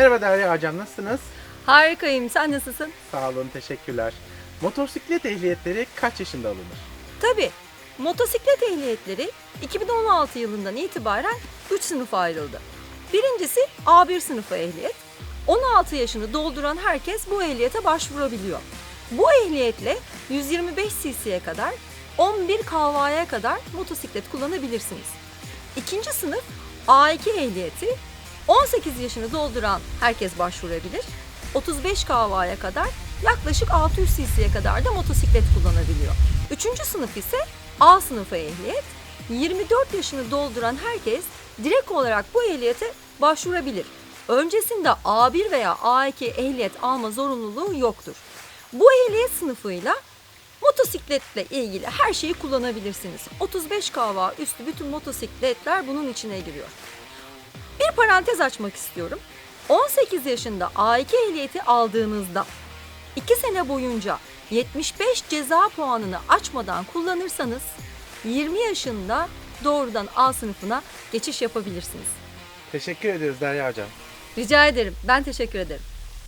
Merhaba Derya Hocam nasılsınız? Harikayım. Sen nasılsın? Sağ olun teşekkürler. Motosiklet ehliyetleri kaç yaşında alınır? Tabii. Motosiklet ehliyetleri 2016 yılından itibaren 3 sınıfa ayrıldı. Birincisi A1 sınıfı ehliyet. 16 yaşını dolduran herkes bu ehliyete başvurabiliyor. Bu ehliyetle 125 cc'ye kadar 11 kavaya kadar motosiklet kullanabilirsiniz. İkinci sınıf A2 ehliyeti 18 yaşını dolduran herkes başvurabilir. 35 kavaya kadar yaklaşık 600 cc'ye kadar da motosiklet kullanabiliyor. Üçüncü sınıf ise A sınıfı ehliyet. 24 yaşını dolduran herkes direkt olarak bu ehliyete başvurabilir. Öncesinde A1 veya A2 ehliyet alma zorunluluğu yoktur. Bu ehliyet sınıfıyla motosikletle ilgili her şeyi kullanabilirsiniz. 35 kava üstü bütün motosikletler bunun içine giriyor. Bir parantez açmak istiyorum. 18 yaşında A2 ehliyeti aldığınızda 2 sene boyunca 75 ceza puanını açmadan kullanırsanız 20 yaşında doğrudan A sınıfına geçiş yapabilirsiniz. Teşekkür ediyoruz Derya Hocam. Rica ederim. Ben teşekkür ederim.